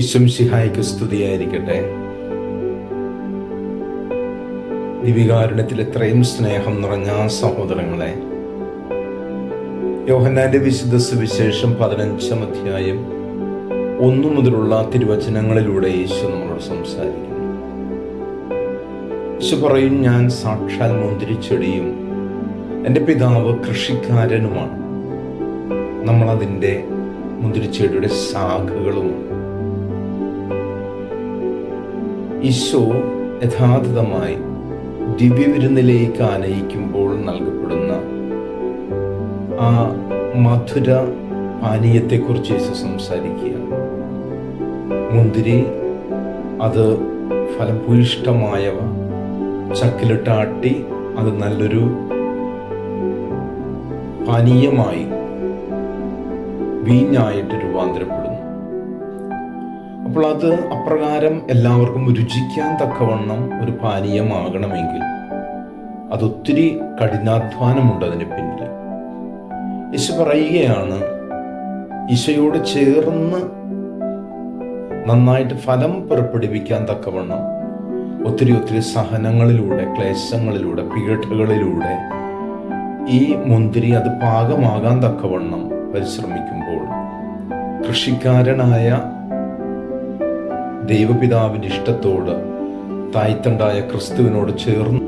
ഇശംസിഹായിക്ക് സ്തുതിയായിരിക്കട്ടെ. ദിവികാരുണ്യത്തിൽ ഇത്രയും സ്നേഹം നിറഞ്ഞ സഹോദരങ്ങളെ യോഹന്നാന്റെ വിശുദ്ധ സുവിശേഷം പതിനഞ്ചാം അധ്യായം ഒന്നു മുതലുള്ള തിരുവചനങ്ങളിലൂടെ യേശു നമ്മളോട് സംസാരിക്കുന്നു. യേശു പറയും ഞാൻ സാക്ഷാൽ മുന്തിരിച്ചെടിയും എന്റെ പിതാവ് കൃഷിക്കാരനുമാണ്. നമ്മളതിന്റെ മുന്തിരിച്ചെടിയുടെ ശാഖകളുമാണ് ഈശോ യഥാർത്ഥമായി ദിവ്യവിരുന്നിലേക്ക് ആനയിക്കുമ്പോൾ നൽകപ്പെടുന്ന ആ മധുര പാനീയത്തെക്കുറിച്ച് യേശു സംസാരിക്കുക. മുന്തിരി അത് ഫലഭൂയിഷ്ടമായവ ചക്കിലിട്ടാട്ടി അത് നല്ലൊരു പാനീയമായി വീഞ്ഞായിട്ട് രൂപാന്തരപ്പെടുന്നു. അപ്പോൾ അത് അപ്രകാരം എല്ലാവർക്കും രുചിക്കാൻ തക്കവണ്ണം ഒരു പാനീയമാകണമെങ്കിൽ അതൊത്തിരി കഠിനാധ്വാനമുണ്ട് അതിന് പിന്നിൽ. യേശു പറയുകയാണ് ഈശോയോട് ചേർന്ന് നന്നായിട്ട് ഫലം പുറപ്പെടുവിക്കാൻ തക്കവണ്ണം ഒത്തിരി ഒത്തിരി സഹനങ്ങളിലൂടെ ക്ലേശങ്ങളിലൂടെ പീഠകളിലൂടെ ഈ മുന്തിരി അത് പാകമാകാൻ തക്കവണ്ണം പരിശ്രമിക്കുമ്പോൾ കൃഷിക്കാരനായ ദൈവപിതാവിന്റെ ഇഷ്ടത്തോട് തായ്തണ്ടായ ക്രിസ്തുവിനോട് ചേർന്ന്